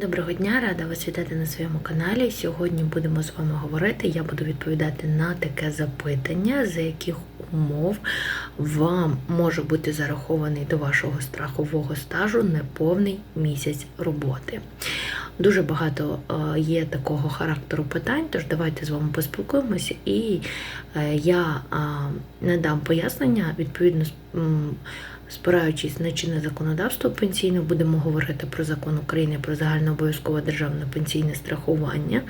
Доброго дня, рада вас вітати на своєму каналі. Сьогодні будемо з вами говорити. Я буду відповідати на таке запитання, за яких умов вам може бути зарахований до вашого страхового стажу неповний місяць роботи. Дуже багато е, є такого характеру питань, тож давайте з вами поспілкуємося, і е, я е, надам пояснення відповідно спираючись на чинне законодавство пенсійне, будемо говорити про закон України про загальнообов'язкове державне пенсійне страхування,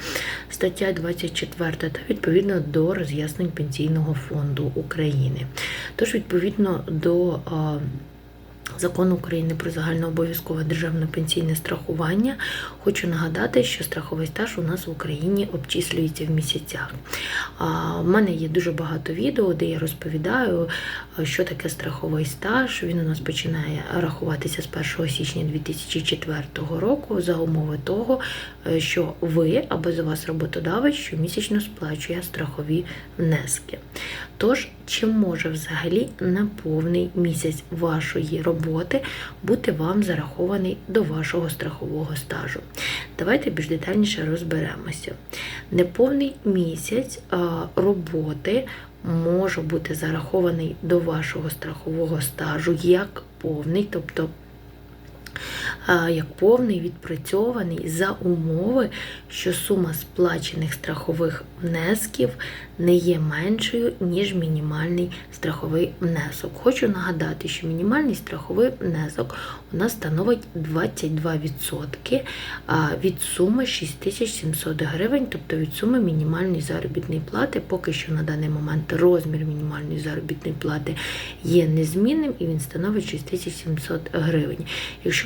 стаття 24 та відповідно до роз'яснень Пенсійного фонду України. Тож, відповідно до Закону України про загальнообов'язкове державне пенсійне страхування. Хочу нагадати, що страховий стаж у нас в Україні обчислюється в місяцях. А, В мене є дуже багато відео, де я розповідаю, що таке страховий стаж. Він у нас починає рахуватися з 1 січня 2004 року за умови того, е, що ви або за вас роботодавець щомісячно сплачує страхові внески. Тож, чи може взагалі на повний місяць вашої роботи бути вам зарахований до вашого страхового стажу? Давайте більш детальніше розберемося. Неповний місяць роботи може бути зарахований до вашого страхового стажу як повний, тобто як повний відпрацьований за умови, що сума сплачених страхових внесків не є меншою, ніж мінімальний страховий внесок. Хочу нагадати, що мінімальний страховий внесок у нас становить 22% від суми 6700 гривень, тобто від суми мінімальної заробітної плати. Поки що на даний момент розмір мінімальної заробітної плати є незмінним і він становить 6700 гривень.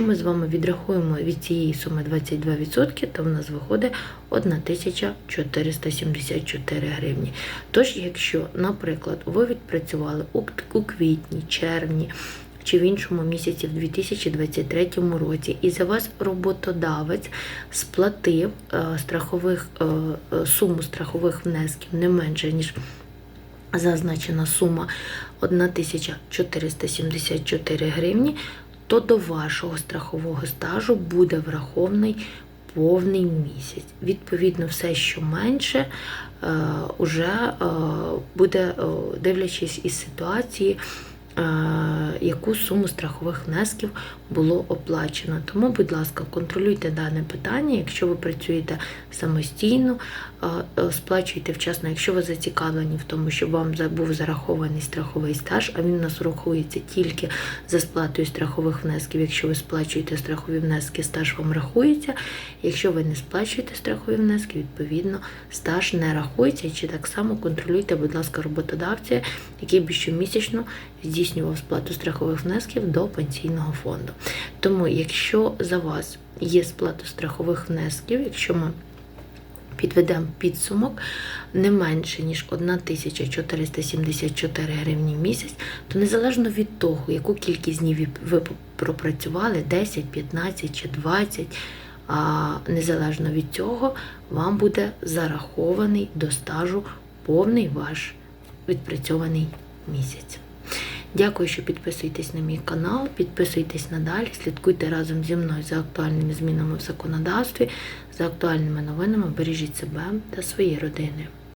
Ми з вами відрахуємо від цієї суми 22%, то в нас виходить 1474 гривні. Тож, якщо, наприклад, ви відпрацювали у, у квітні, червні, чи в іншому місяці в 2023 році, і за вас роботодавець сплатив е, страхових е, е, суму страхових внесків не менше ніж зазначена сума 1474 гривні, то до вашого страхового стажу буде врахований повний місяць. Відповідно, все, що менше, е, уже е, буде, е, дивлячись із ситуації, яку суму страхових внесків було оплачено. Тому, будь ласка, контролюйте дане питання. Якщо ви працюєте самостійно, е, сплачуйте вчасно. Якщо ви зацікавлені в тому, щоб вам був зарахований страховий стаж, а він у нас рахується тільки за сплатою страхових внесків. Якщо ви сплачуєте страхові внески, стаж вам рахується. Якщо ви не сплачуєте страхові внески, відповідно стаж не рахується. Чи так само контролюйте, будь ласка, роботодавця, який би щомісячно здійснював сплату страхових внесків до пенсійного фонду. Тому, якщо за вас є сплата страхових внесків, якщо ми підведемо підсумок не менше, ніж 1474 гривні в місяць, то незалежно від того, яку кількість днів ви пропрацювали, 10, 15 чи 20, а незалежно від цього, вам буде зарахований до стажу повний ваш відпрацьований місяць. Дякую, що підписуєтесь на мій канал, підписуйтесь надалі, слідкуйте разом зі мною за актуальними змінами в законодавстві, за актуальними новинами, бережіть себе та свої родини.